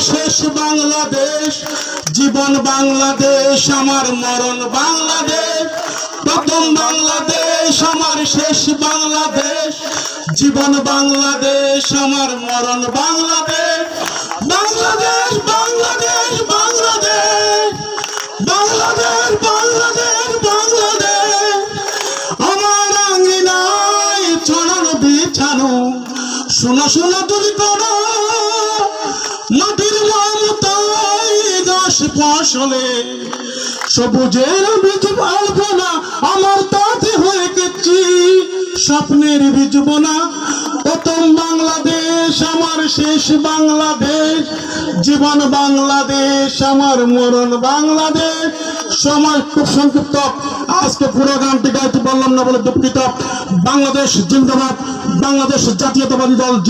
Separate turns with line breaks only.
শেষ বাংলাদেশ, জীবন বাংলাদেশ, আমার মরণ বাংলাদেশ। প্রথম বাংলাদেশ, আমার শেষ বাংলাদেশ। জীবন বাংলাদেশ, আমার মরণ বাংলাদেশ। বাংলাদেশ বাংলাদেশ বাংলাদেশ। বাংলাদেশ বাংলাদেশ বাংলাদেশ। আমার আঙ্গিনায় ছড়ানো বিছানো, শোনা শোনা তুলি করো। দশ সবুজের আমার তাতে হয়ে গেছি। স্বপ্নের প্রথম বাংলাদেশ, আমার শেষ বাংলাদেশ। জীবন বাংলাদেশ, আমার মরণ বাংলাদেশ। সময় খুব সংক্ষিপ্ত, আজকে পুরো গানটি গাইতে পারলাম না বলে দুঃখিত। বাংলাদেশ জিন্দাবাদ, বাংলাদেশ জাতীয়তাবাদী দল